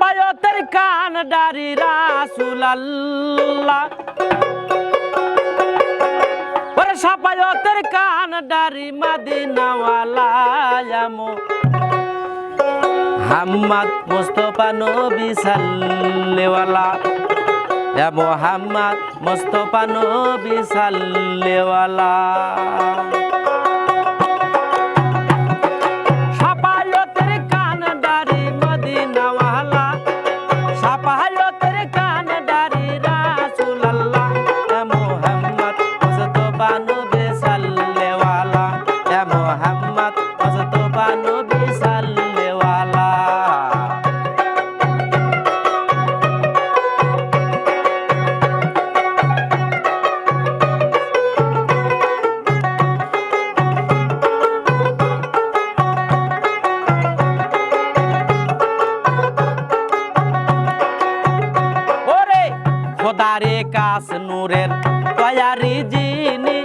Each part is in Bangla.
পায়তের কান ডারি রাসুলাল্লাহ। ওরে সাপায়তের কান ডারি মাদিনাওয়ালা আমো। হাম্মাদ মোস্তফা নবী সাল্লেওয়ালা। এ মোহাম্মদ মোস্তফা নবী সাল্লেওয়ালা। খোদারে কাস নূরের তয়ারি জিনি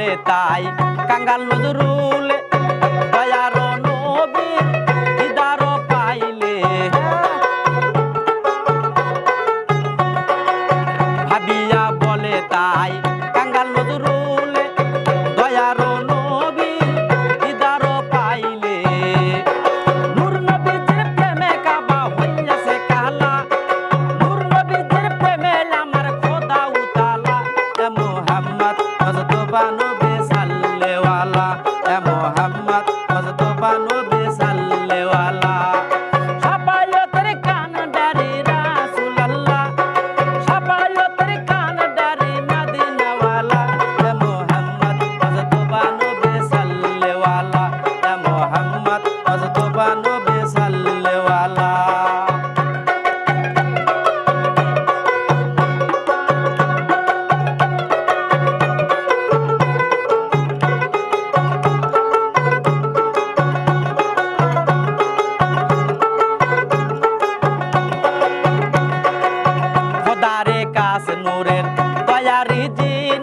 বলে তাই কাঙ্গাল নজরুল नबे सल्ले वाला কাছে নূরের তয়ারি জিন